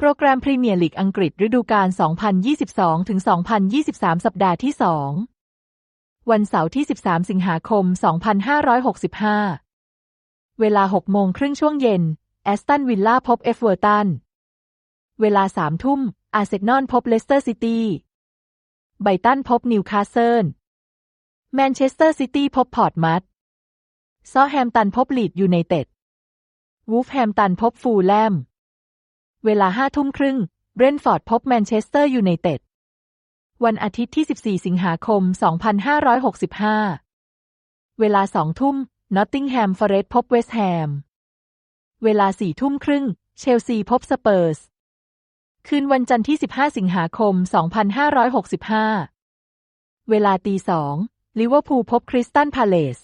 โปรแกรมพรีเมียร์ลีกอังกฤษฤดูกาล 2022-2023 สัปดาห์ที่ 2 วันเสาร์ที่ 13 สิงหาคม 2565 เวลา 6 โมงครึ่งช่วงเย็น แอสตันวิลล่าพบเอฟเวอร์ตัน เวลา 3 ทุ่ม อาร์เซนอลพบเลสเตอร์ซิตี้ ไบรตันพบนิวคาสเซิล แมนเชสเตอร์ซิตี้พบพอร์ตมัตซอแฮมตันพบลีดยูไนเต็ด วูฟแฮมตันพบฟูลแลม เวลาห้าทุ่มครึ่ง เบรนฟอร์ดพบแมนเชสเตอร์ยูไนเต็ด วันอาทิตย์ที่ 14 สิงหาคม 2565 เวลาสองทุ่ม นอตติงแฮมฟอเรสต์พบเวสต์แฮม เวลาสี่ทุ่มครึ่ง เชลซีพบสเปอร์ส คืนวันจันทร์ที่ 15 สิงหาคม 2565 เวลาตีสองลิเวอร์พูลพบคริสตันพาเลส